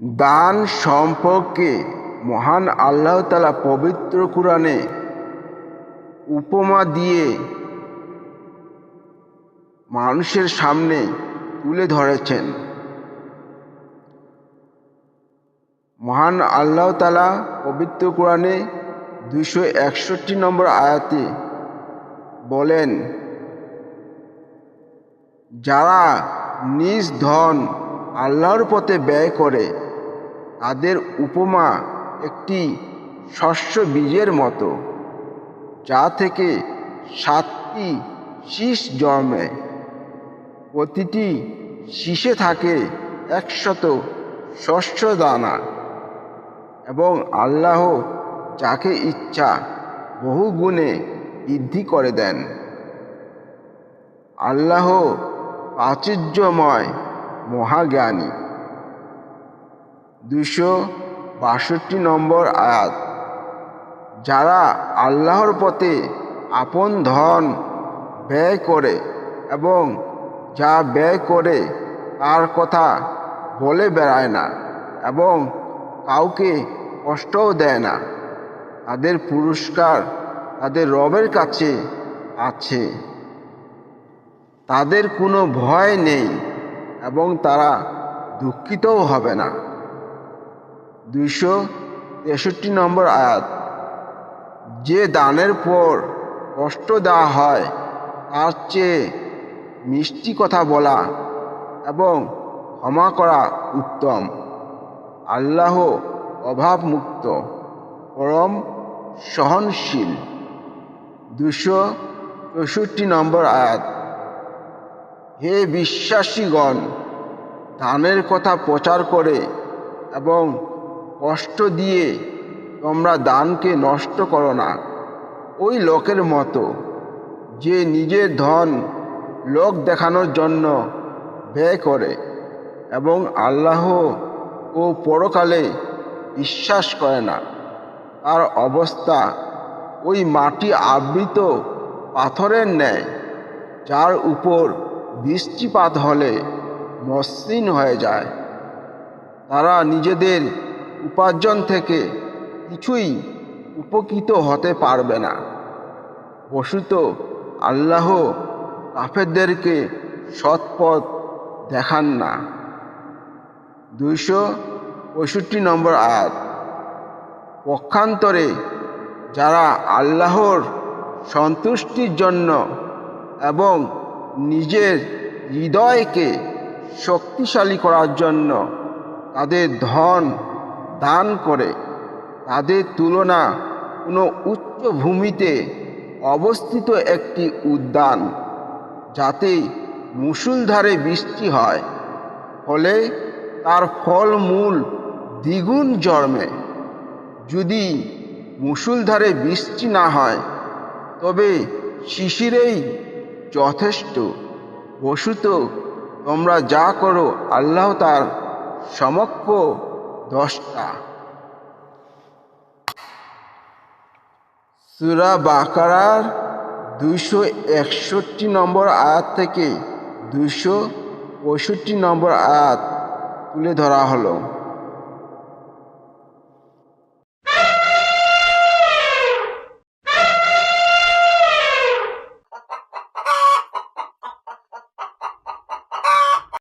দান সম্পর্কে মহান আল্লাহ তালা পবিত্র কোরআনে উপমা দিয়ে মানুষের সামনে তুলে ধরেছেন। মহান আল্লাহ তালা পবিত্র কোরআনে দুশো একষট্টি নম্বর আয়াতে বলেন, যারা নিজ ধন আল্লাহর পথে ব্যয় করে তাদের উপমা একটি শস্য বীজের মতো, যা থেকে সাতটি শীষ জন্মে। প্রতিটি শীষে থাকে একশত শস্য দানা এবং আল্লাহ যাকে ইচ্ছা বহু গুণে বৃদ্ধি করে দেন। আল্লাহ প্রাচুর্যময় মহাজ্ঞানী। দুশো বাষট্টি নম্বর আয়াত। যারা আল্লাহর পথে আপন ধন ব্যয় করে এবং যা ব্যয় করে তার কথা বলে বেড়ায় না এবং কাউকে কষ্টও দেয় না, তাদের পুরস্কার তাদের রবের কাছে আছে। তাদের কোনো ভয় নেই এবং তারা দুঃখিতও হবে না। দুইশো তেষট্টি নম্বর আয়াত। যে দানের পর কষ্ট দেওয়া হয়, তার চেয়ে মিষ্টি কথা বলা এবং ক্ষমা করা উত্তম। আল্লাহ অভাবমুক্ত, পরম সহনশীল। দুশো চৌষট্টি নম্বর আয়াত। হে বিশ্বাসীগণ, দানের কথা প্রচার করে এবং কষ্ট দিয়ে তোমরা দানকে নষ্ট করো না। ওই লোকের মতো যে নিজের ধন লোক দেখানোর জন্য ব্যয় করে এবং আল্লাহ ও পরকালে বিশ্বাস করে না। তার অবস্থা ওই মাটি আবৃত পাথরের ন্যায়, যার উপর বৃষ্টিপাত হলে মসৃণ হয়ে যায়। তারা নিজেদের উপার্জন থেকে কিছুই উপকৃত হতে পারবে না। বসুত আল্লাহ কাফেরদেরকে সৎপথ দেখান না। দুইশো পঁয়ষট্টি নম্বর আয়াত, পক্ষান্তরে যারা আল্লাহর সন্তুষ্টির জন্য এবং নিজের হৃদয়কে শক্তিশালী করার জন্য তাদের ধন দান করে, তাদের তুলনা কোনো উচ্চ ভূমিতে অবস্থিত একটি উদ্যান যাতে মুসুলধারে বৃষ্টি হয়। ফলে তার ফলমূল দ্বিগুণ জন্মে। যদি মুসুলধারে বৃষ্টি না হয়, তবে শিশিরেই যথেষ্ট। বসুত, তোমরা যা করো আল্লাহ তার সমক্ষ দশটা। সুরা বাকারার দুইশো একষট্টি নম্বর আয়াত থেকে দুইশো পঁয়ষট্টি নম্বর আয়াত তুলে ধরা হলো।